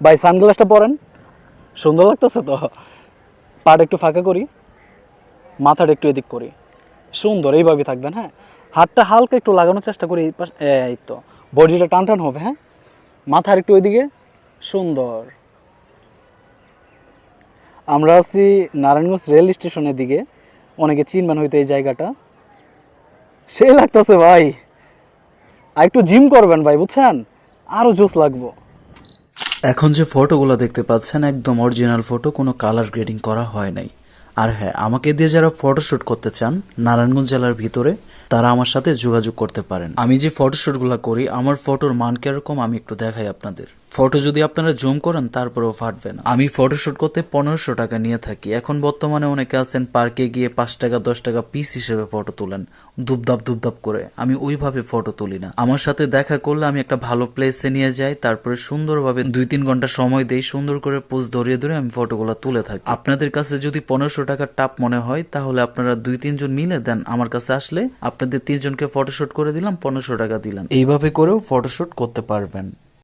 ভাই, সানগ্লাসটা পরেন। সুন্দর লাগতেছে তো। পাটা একটু ফাঁকা করি, মাথাটা একটু এদিক করি। সুন্দর এইভাবে থাকবেন হ্যাঁ? হাতটা হালকা একটু লাগানোর চেষ্টা করি, এই তো। বডিটা টান টান হবে হ্যাঁ? মাথার একটু ওইদিকে। সুন্দর। আমরা আছি নারায়ণগঞ্জ রেল স্টেশনের দিকে। অনেকে চিনবেন হয়তো এই জায়গাটা। সেই লাগতেছে, ভাই। আর একটু জিম করবেন, ভাই, বুঝছেন? আরও জোস লাগবো। এখন যে ফটোগুলো দেখতে পাচ্ছেন একদম অরিজিনাল ফটো কোনো কালার গ্রেডিং করা হয় নাই। আর হ্যাঁ আমাকে দিয়ে যারা ফটোশুট করতে চান, নারায়ণগঞ্জ জেলার ভিতরে, তারা আমার সাথে যোগাযোগ করতে পারেন। আমি যে ফটোশুটগুলো করি, আমার ফটোর মান কীরকম আমি একটু দেখাই আপনাদের। ফটো যদি আপনারা জুম করেন, তারপরেও ফাটবে না। আমি ফটোশুট করতে পনেরোশো টাকা নিয়ে থাকি। এখন বর্তমানে অনেকে আছেন পার্কে গিয়ে পাঁচ টাকা, দশ টাকা পিস হিসেবে ফটো তোলেন। দুবদাপ দুবদাপ করে। আমি ওইভাবে ফটো তুলি না। আমার সাথে দেখা করলে আমি একটা ভালো প্লেসে নিয়ে যাই, তারপরে সুন্দরভাবে দুই তিন ঘণ্টা সময় দেই, সুন্দর করে পোজ ধরিয়ে ধরে আমি ফটোগুলো তুলে থাকি। আপনাদের কাছে যদি পনেরোশো টাকার টাপ মনে হয়, তাহলে আপনারা দুই তিনজন মিলে দেন আমার কাছে আসলে। আপনাদের তিনজনকে ফটোশুট করে দিলাম, পনেরোশো টাকা দিলাম। এইভাবে করেও ফটোশুট করতে পারবেন।